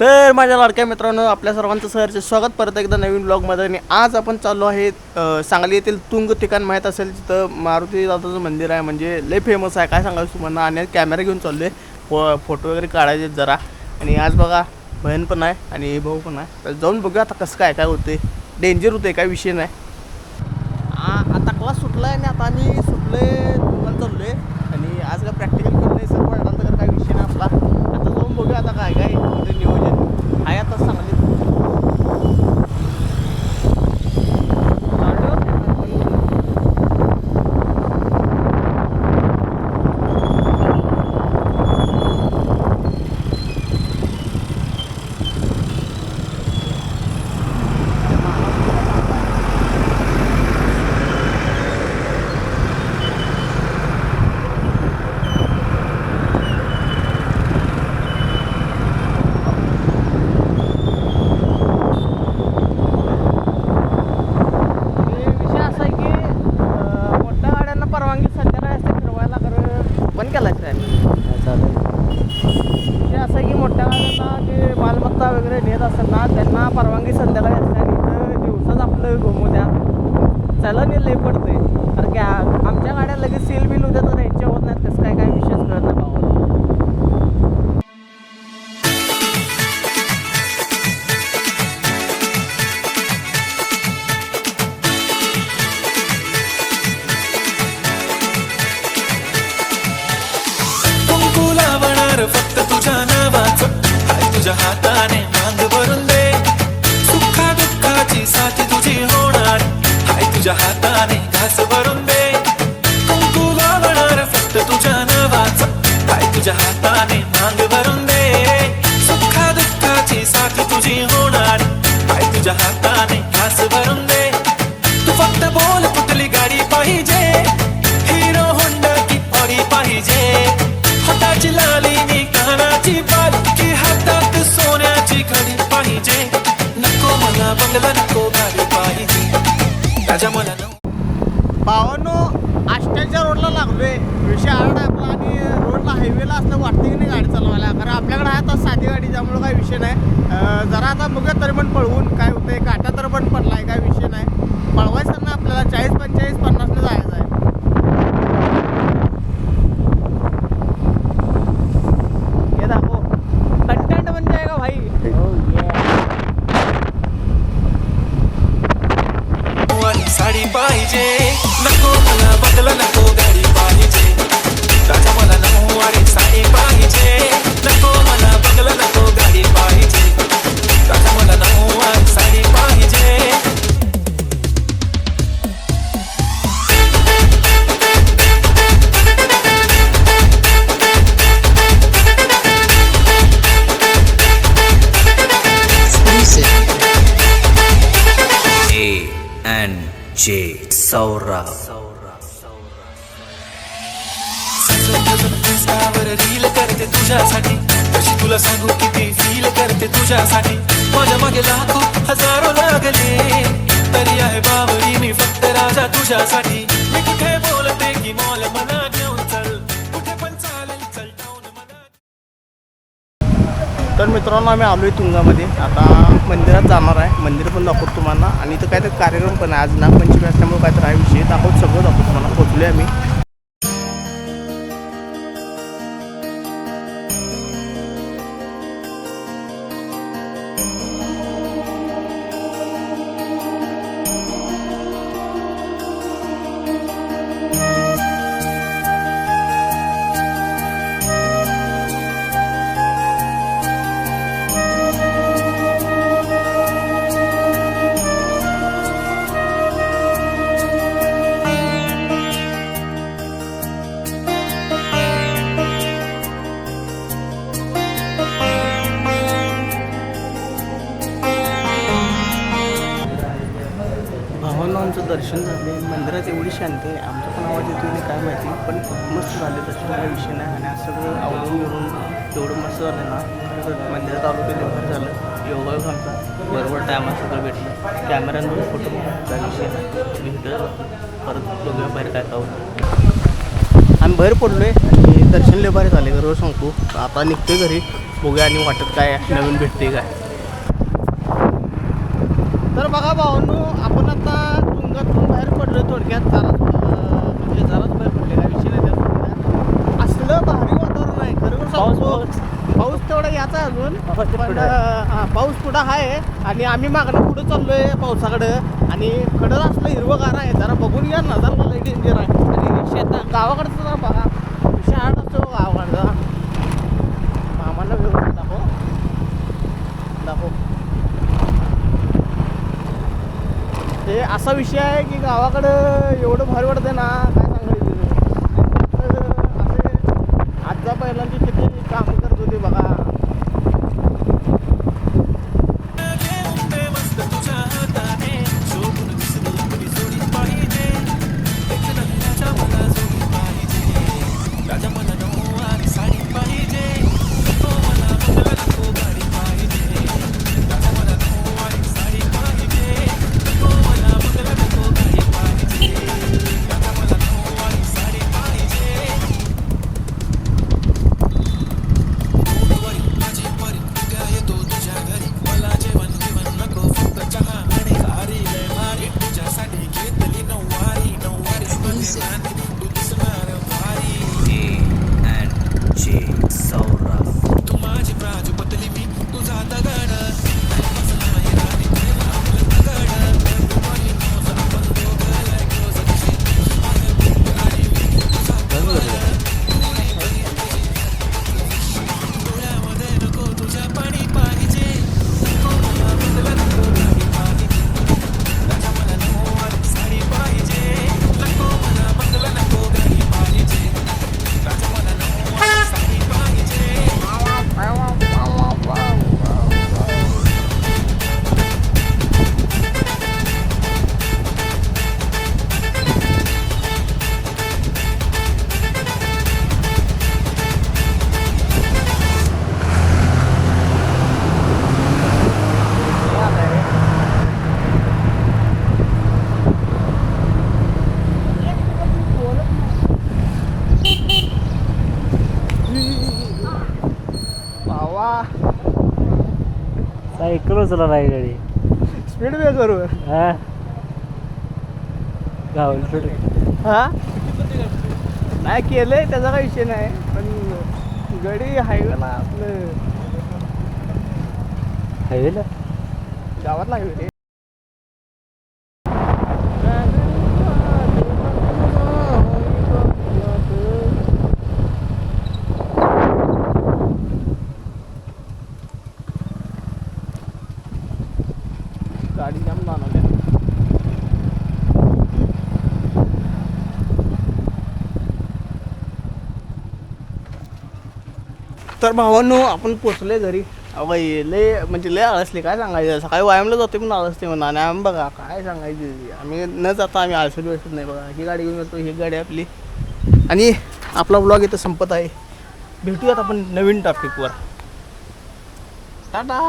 तर माझ्या लाडक्या मित्रांनो आपल्या सर्वांचं सहरचे स्वागत. परत एकदा नवीन ब्लॉगमध्ये आणि आज आपण चाललो आहे सांगली येथील तुंग ठिकाण माहीत असेल तिथं मारुती दादाचं मंदिर आहे. म्हणजे लय फेमस आहे. काय सांगायचं तुम्हाला? आणि कॅमेरा घेऊन चाललो आहे फो फोटो वगैरे काढायचे आहेत जरा. आणि आज बघा बहीण पण आहे आणि भाऊ पण आहे. तर जाऊन बघूया आता कसं काय काय होते डेंजर होते काय विषय नाही. आ- आता क्लास सुटला आहे आणि आता आम्ही सुटले दुकान चाललो आहे आणि आज काय प्रॅक्टिकल केलं नाही सर पण तर काय विषय नाही आपला आता जाऊन बघूया आता काय काय इथे नियोजन आहे आता सांगली हे विषय असा आहे की अं, मोठ्या गाड्यांना परवानगी संध्याकाळी असते फिरवायला खरं बंद केला आहे विषय असा आहे की मोठ्या गाड्यांना जे मालमत्ता वगैरे त्यांना परवानगी संध्याकाळी असते इथं दिवसाच आपलं घुमू द्या. चला मी लय पडते कारण की आमच्या गाड्या लगेच सील बिल होत्या तर यांच्या होत नाहीत. कसं काय काय विशेष कळत नाही भावाला. फक्त तुझ्या नावाचं. तुझ्या हातात हाय तुझ्या बावन्न भावानो आष्ट्याच्या रोडला लागलोय. विषय आरड आपला आणि रोडला हायवेला असलं वाटतं की नाही गाडी चालवायला. कारण आपल्याकडे आहे आता साधी गाडी त्यामुळे काही विषय नाही. जरा आता बघूया तरी पण पळवून काय होतंय. काटा तर पण पडलाय काय विषय नाही. पळवायचं ना आपल्याला चाळीस पंचेचाळीस पन्नास रील करते तुझ्यासाठी. कशी तुला सांगू किती फील करते तुझ्यासाठी. माझ्या मागे लाखो हजारो लागले. तरी आहे बाबरी मी फक्त राजा तुझ्यासाठी. मी कुठे बोलते की मॉल मला घेऊन चल. कुठे पण चालेल चल टाऊन मला तर मित्रांनो आम्ही आलो आहे तुंगामध्ये. आता मंदिरात जाणार आहे. मंदिर पण दाखवतो तुम्हाला. आणि इथं काय तर कार्यक्रम पण आहे. आज नागपंचमी असल्यामुळे काय तर आहे विषय. दाखवत सगळं दाखवतो तुम्हाला. पोचलोय आम्ही. आमचं दर्शन झाले मंदिरात एवढी शांती आहे आमचा पण आवाज येतो नाही काय माहिती पण मस्त झाले दर्शन. काय विषय नाही आणि असं सगळं आवडून मिळून एवढं मस्त झालं ना मंदिरात आलो ते लवकर झालं. योगा आमचा बरोबर टायमात सगळं भेटलं. कॅमेऱ्यांवर फोटो काय विषय नाही. मी इथं परत बघूया बाहेर काय काय आम्ही बाहेर पडलो आहे आणि दर्शन लय भारी झाले बरोबर सांगतो. आता निघते घरी बघूया आणि वाटत काय नवीन भेटते काय. तर बघा भाऊ आपण आता पडलो थोडक्यात अं, म्हणजे जराच बाहेर पडले काय विषय नाही त्यात असलं भारी वातावरण आहे खरं सांगतो पाऊस. तेवढा याचा आहे अजून पण हा, पाऊस पुढं आहे आणि आम्ही मागणं पुढं चाललोय पावसाकडं. आणि कडं असलं हिरवगार आहे जरा बघून घ्या ना जरा मला डेंजर आहे. आणि शेता गावाकडचं जरा बघा. शहाड असतो गावाकडचा. ते असा विषय आहे की गावाकडं एवढं भारी वाटतं ना सायकल उचला नाही गाडी. स्पीड ब्रेकरवर हा? गावली थोडी. हा? नाही केलंय त्याचा काही विषय नाही. पण गडी हायवेला आपलं हायवेला गावातला हायवे गाडी जाम जाणवल्या तर भावांनो आपण पोचले घरी. बाई लय म्हणजे लय आळसले काय सांगायचं? सकाळी व्यायामला जाते पण आळसते म्हणा आणि आम्ही बघा काय सांगायचं? आम्ही न जाता आम्ही आळसत बसत नाही बघा. ही गाडी घेऊन येतो ही गाडी आपली. आणि आपला ब्लॉग इथं संपत आहे. भेटूयात आपण नवीन टॉपिकवर टाटा!